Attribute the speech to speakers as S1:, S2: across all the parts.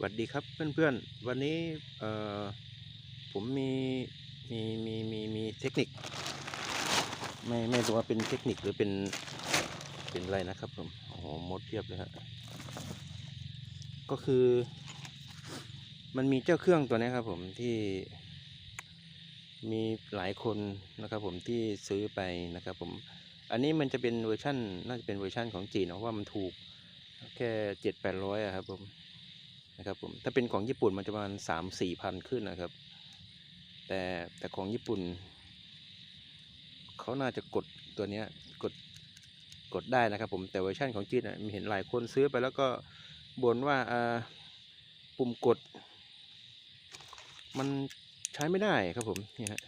S1: สวัสดีครับเพื่อนๆ วันนี้ผมมีมีมีมีมีเทคนิค ไม่ไม่รู้ว่าเป็นเทคนิคหรือเป็นเป็นอะไรนะครับผมโอ้โหมดเทียบเลยฮะก็คือ มันมีเจ้าเครื่องตัวนี้ครับผมที่มีหลายคนนะครับผมที่ซื้อไปนะครับผมอันนี้มันจะเป็นเวอร์ชั่นน่าจะเป็นเวอร์ชั่นของจีนเพราะว่ามันถูกแค่เจ็ดแปดร้อยครับผม นะครับผมถ้าเป็นของญี่ปุ่นมันจะประมาณสามสี่พันขึ้นนะครับ แต่แต่ของญี่ปุ่นเขาน่าจะกดตัวเนี้ยกดกดได้นะครับผมแต่เวอร์ชันของจีนมีเห็นหลายคนซื้อไปแล้วก็บ่นว่าอ่าปุ่มกด มันใช้ไม่ได้ครับผมนี่ฮะ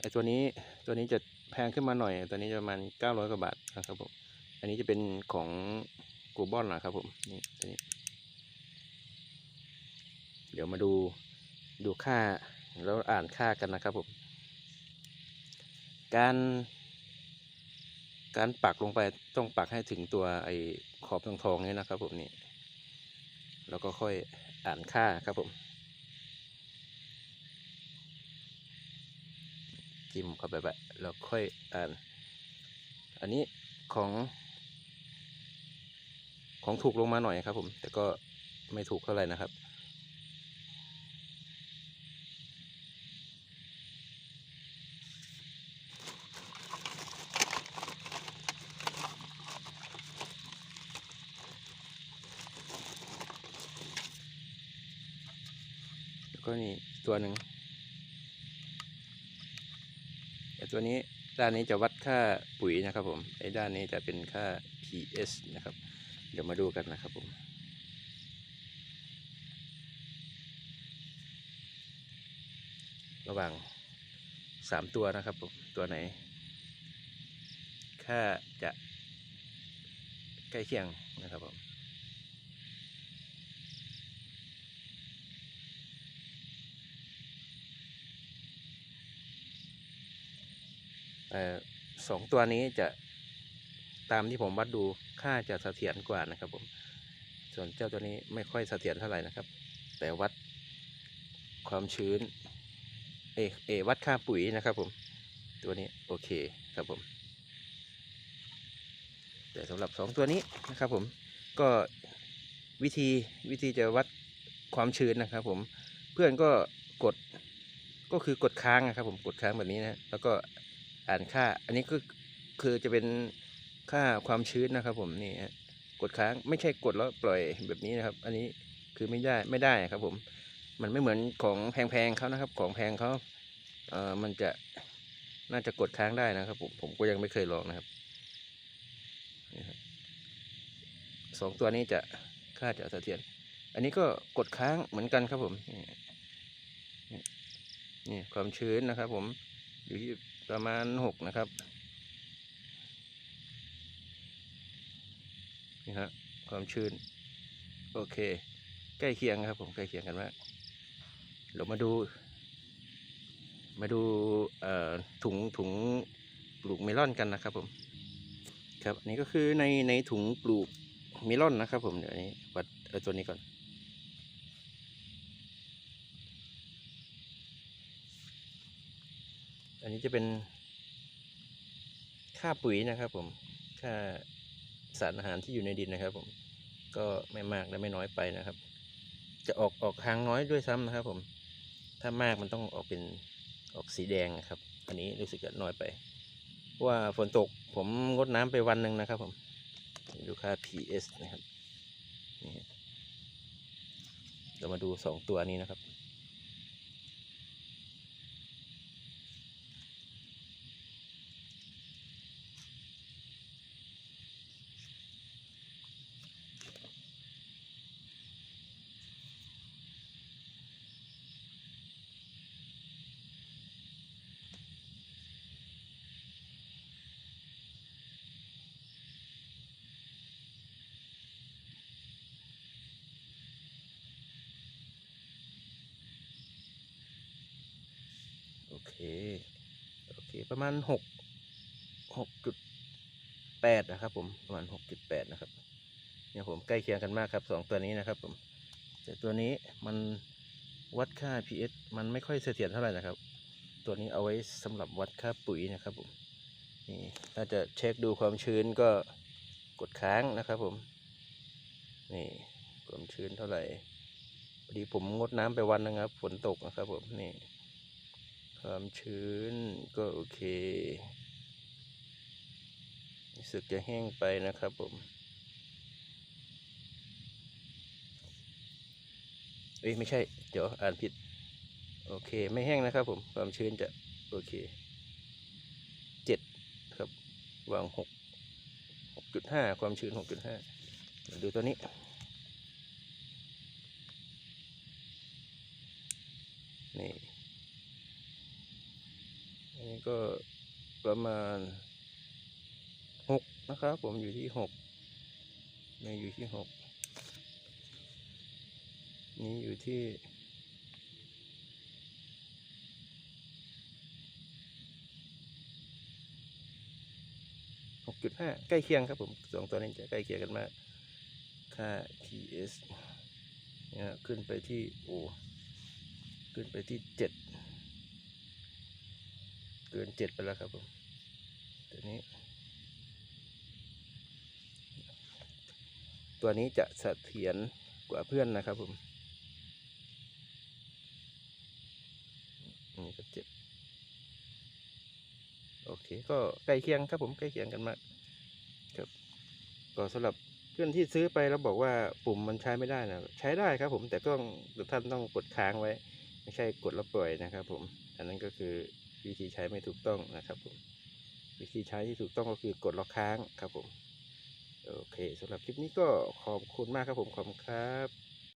S1: ไอตัวนี้ตัวนี้จะแพงขึ้นมาหน่อย ตัวนี้จะประมาณเก้าร้อยกว่าบาทนะครับผมอันนี้จะเป็นของกูบอนนะครับผมนี่ตัวนี้ เดี๋ยวมาดูดูค่าแล้วอ่านค่ากันนะครับผมการ การปักลงไปต้องปักให้ถึงตัวไอ้ขอบทองทองนี้นะครับผมนี่แล้วก็ค่อยอ่านค่าครับผมจิ้มเข้าไปแบบแล้วค่อยอ่าน อันนี้ของ ของถูกลงมาหน่อยครับผม แต่ก็ไม่ถูกเท่าไหร่นะครับ ก็นี่ตัวหนึ่งไอ้ตัวนี้ด้านนี้จะวัดค่าปุ๋ยนะครับผมไอ้ด้านนี้จะเป็นค่า PS นะครับ เดี๋ยวมาดูกันนะครับผมระหว่างสามตัวนะครับผมตัวไหน ค่าจะใกล้เคียงนะครับผม เอ่อ สองตัวนี้จะตามที่ผมวัดดูค่าจะเสถียรกว่านะครับผม ส่วนเจ้าตัวนี้ไม่ค่อยเสถียรเท่าไหร่นะครับ แต่วัดความชื้นเอเอวัดค่าปุ๋ยนะครับผม ตัวนี้โอเคครับผม แต่สำหรับสองตัวนี้นะครับผมก็วิธีวิธีจะวัดความชื้นนะครับผมเพื่อนก็กดก็คือกดค้างนะครับผมกดค้างแบบนี้นะแล้วก็ อ่านค่า อันนี้ก็คือจะเป็นค่าความชื้นนะครับ ผมนี่ฮะกดค้างไม่ใช่กดแล้วปล่อยแบบนี้นะครับ อันนี้คือไม่ได้ไม่ได้ครับ ผม มันไม่เหมือนของแพงๆเขานะครับ ของแพงเขาเอ่อมันจะน่าจะกดค้างได้นะครับ ผมผมก็ยังไม่เคยลองนะครับนี่ครับสองตัวนี้จะค่าจะเสถียรอันนี้ก็กดค้างเหมือนกันครับผมนี่ความชื้นนะครับ ผมอยู่ที่ ประมาณหกนะครับนี่ฮะความชื้น โอเค ใกล้เคียงครับ ผมใกล้เคียงกันมากเรามาดู มาดูถุงถุงปลูกเมลอนกันนะครับผมครับนนี้ก็คือในในถุงปลูกเมลอนนะครับ ผมเดี๋ยวนี้วัดเอาตัวนี้ก่อน นนี้จะเป็นค่าปุ๋ยนะครับผม ค่าสารอาหารที่อยู่ในดินนะครับผม ก็ไม่มากและไม่น้อยไปนะครับ จะออกออกทางน้อยด้วยซ้ำนะครับ ผม ถ้ามากมันต้องออกเป็นออกสีแดงนะครับ อันนี้รู้สึกจะน้อยไป ว่าฝนตกผมงดน้ำไปวันหนึ่งนะครับ ผม ดูค่า PS นะครับ นี่เรามาดูสองตัวนี้นะครับ เค โอเค ประมาณหกหกจุดแปดนะครับผม ประมาณหกจุดแปดนะครับ เนี่ยผมใกล้เคียงกันมากครับสองตัวนี้นะครับผม แต่ตัวนี้มันวัดค่า pH มันไม่ค่อยเสถียรเท่าไหร่นะครับ ตัวนี้เอาไว้สำหรับวัดค่าปุ๋ยนะครับผมนี่ถ้าจะเช็คดูความชื้นก็กดค้างนะครับผม นี่ความชื้นเท่าไหร่พอดีผมงดน้ำไปวันนะครับ ฝนตกนะครับผม นี่ ความชื้นก็โอเครู้สึกจะแห้งไปนะครับผมเอ้ยไม่ใช่ เดี๋ยวอ่านผิด โอเค ไม่แห้งนะครับผม ความชื้นจะ โอเคเจ็ดครับ วางหกหกจุดห้าความชื้นหกจุดห้าดูตัวนี้ นี่ นี้ก็ประมาณหกนะครับ ผมอยู่ที่หกนี่อยู่ที่หกนี่อยู่ที่หกจุดห้าใกล้เคียงครับผมสองตัวนี้จะใกล้เคียงกันมาก ค่า TS เนี่ยขึ้นไปที่โอขึ้นไปที่เจ็ด เกินเจ็ดไปแล้วครับผมตัวนี้ ตัวนี้จะเสถียรกว่าเพื่อนนะครับผมนนี่ก็เจ็ดโอเค ก็ใกล้เคียงครับผมใกล้เคียงกันมากครับก็สำหรับเพื่อนที่ซื้อไปแล้วบอกว่าปุ่มมันใช้ไม่ได้นะใช้ได้ครับผมแต่ก็ท่านต้องกดค้างไว้ ไม่ใช่กดแล้วปล่อยนะครับผม อันนั้นก็คือ วิธีใช้ไม่ถูกต้องนะครับผมวิธีใช้ที่ถูกต้องก็คือกดล็อกค้างครับผมโอเคสำหรับคลิปนี้ก็ขอบคุณมากครับผมขอบคุณครับ